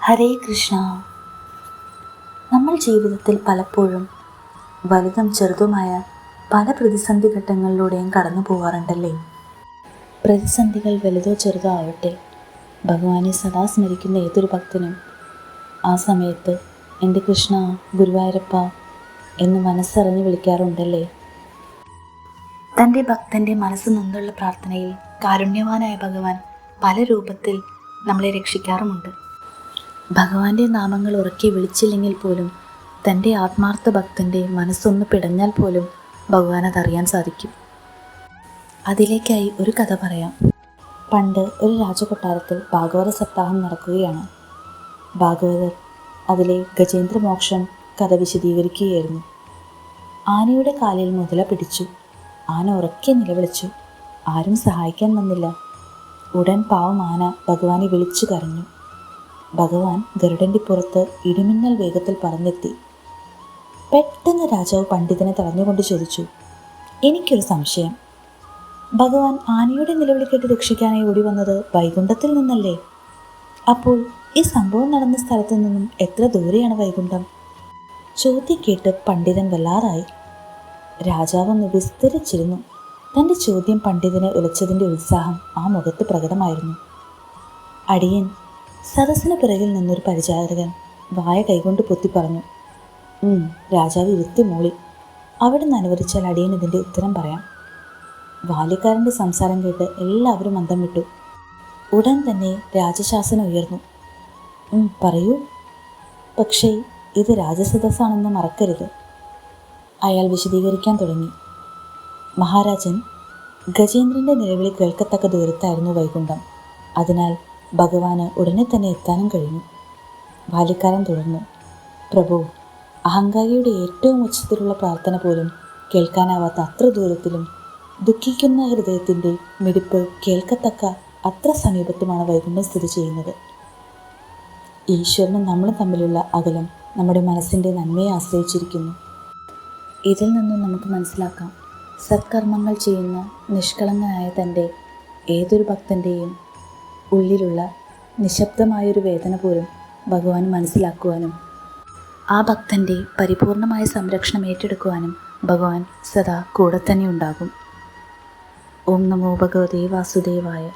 ഹരേ കൃഷ്ണ. നമ്മൾ ജീവിതത്തിൽ പലപ്പോഴും വലുതും ചെറുതുമായ പല പ്രതിസന്ധി ഘട്ടങ്ങളിലൂടെയും കടന്നു പോകാറുണ്ടല്ലേ പ്രതിസന്ധികൾ വലുതോ ചെറുതോ ആവട്ടെ ഭഗവാനെ സദാ സ്മരിക്കുന്ന ഏതൊരു ഭക്തനും ആ സമയത്ത് എന്റെ കൃഷ്ണ ഗുരുവായൂരപ്പ എന്ന് മനസ്സറിഞ്ഞ് വിളിക്കാറുണ്ടല്ലേ? തന്റെ ഭക്തന്റെ മനസ്സ് നൊന്തുള്ള പ്രാർത്ഥനയിൽ കാരുണ്യവാനായ ഭഗവാൻ പല രൂപത്തിൽ നമ്മളെ രക്ഷിക്കാറുമുണ്ട്. ഭഗവാന്റെ നാമങ്ങൾ ഉറക്കി വിളിച്ചില്ലെങ്കിൽ പോലും തന്റെ ആത്മാർത്ഥ ഭക്തന്റെ മനസ്സൊന്ന് പിടഞ്ഞാൽ പോലും ഭഗവാൻ അതറിയാൻ സാധിക്കും. അതിലേക്കായി ഒരു കഥ പറയാം. പണ്ട് ഒരു രാജകൊട്ടാരത്തിൽ ഭാഗവത സപ്താഹം നടക്കുകയാണ്. ഭാഗവതർ അതിലെ ഗജേന്ദ്രമോക്ഷം കഥ വിശദീകരിക്കുകയായിരുന്നു. ആനയുടെ കാലിൽ മുതല പിടിച്ചു. ആന ഉറക്കെ നിലവിളിച്ചു. ആരും സഹായിക്കാൻ വന്നില്ല. ഉടൻ പാവം ആന ഭഗവാനെ വിളിച്ചു കരഞ്ഞു. ഭഗവാൻ ഗരുഡന്റെ പുറത്ത് ഇടിമിന്നൽ വേഗത്തിൽ പറന്നെത്തി. പെട്ടെന്ന് രാജാവ് പണ്ഡിതനെ തടഞ്ഞുകൊണ്ട് ചോദിച്ചു എനിക്കൊരു സംശയം. ഭഗവാൻ ആനയുടെ നിലവിളി കേട്ട് രക്ഷിക്കാനായി ഓടി വന്നത് വൈകുണ്ഠത്തിൽ നിന്നല്ലേ? അപ്പോൾ ഈ സംഭവം നടന്ന സ്ഥലത്തു നിന്നും എത്ര ദൂരെയാണ് വൈകുണ്ഠം? ചോദ്യം കേട്ട് പണ്ഡിതൻ വല്ലാതായി. രാജാവൊന്ന് വിസ്തരിച്ചിരുന്നു. തന്റെ ചോദ്യം പണ്ഡിതനെ ഒലിച്ചതിന്റെ ഉത്സാഹം ആ മുഖത്ത് പ്രകടമായിരുന്നു. അടിയൻ സദസ്സിന് പിറകിൽ നിന്നൊരു പരിചാരകൻ വായ കൈകൊണ്ട് പൊത്തി പറഞ്ഞു രാജാവ് ഇരുത്തി മൂളി. അവിടെ നിന്ന് അനുവദിച്ചാൽ അടിയൻ ഇതിന്റെ ഉത്തരം പറയാം. ബാല്യക്കാരന്റെ സംസാരം കേട്ട് എല്ലാവരും അന്തം വിട്ടു. ഉടൻ തന്നെ രാജശാസനം ഉയർന്നു. "ഉം, പറയൂ. പക്ഷേ ഇത് രാജസദസ്സാണെന്ന് മറക്കരുത്. അയാൾ വിശദീകരിക്കാൻ തുടങ്ങി. മഹാരാജൻ ഗജേന്ദ്രന്റെ നിലവിളി കേൾക്കത്തക്ക ദൂരത്തായിരുന്നു വൈകുണ്ഠം. അതിനാൽ ഭഗവാന് ഉടനെ തന്നെ എത്താനും കഴിഞ്ഞു. ബാല്യക്കാരൻ തുടർന്നു. പ്രഭു അഹങ്കാരിയുടെ ഏറ്റവും ഉച്ചത്തിലുള്ള പ്രാർത്ഥന പോലും കേൾക്കാനാവാത്ത അത്ര ദൂരത്തിലും ദുഃഖിക്കുന്ന ഹൃദയത്തിന്റെ മിടിപ്പ് കേൾക്കത്തക്ക അത്ര സമീപത്തുമാണ് വൈകുണ്ഠം സ്ഥിതി ചെയ്യുന്നത്. ഈശ്വരനും നമ്മളും തമ്മിലുള്ള അകലം നമ്മുടെ മനസ്സിന്റെ നന്മയെ ആശ്രയിച്ചിരിക്കുന്നു. ഇതിൽ നിന്നും നമുക്ക് മനസ്സിലാക്കാം. സത്കർമ്മങ്ങൾ ചെയ്യുന്ന നിഷ്കളങ്കനായ തന്റെ ഏതൊരു ഭക്തന്റെയും ഉള്ളിലുള്ള നിശബ്ദമായൊരു വേദന പോലും ഭഗവാൻ മനസ്സിലാക്കുവാനും ആ ഭക്തന്റെ പരിപൂർണമായ സംരക്ഷണം ഏറ്റെടുക്കുവാനും ഭഗവാൻ സദാ കൂടെ തന്നെ ഉണ്ടാകും. ഓം നമോ ഭഗവതേ വാസുദേവായ.